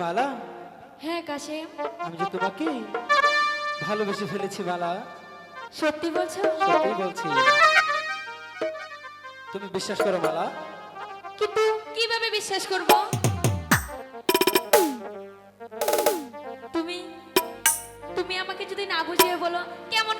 মালা হ্যাঁ কাশেম আমি যে তোমাকে ভালোবেসে ফেলেছি মালা সত্যি বলছো? সত্যি বলছি। তুমি বিশ্বাস করো মালা কিন্তু কীভাবে বিশ্বাস করব? তুমি তুমি আমাকে যদি না বুঝিয়ে বলো কেমন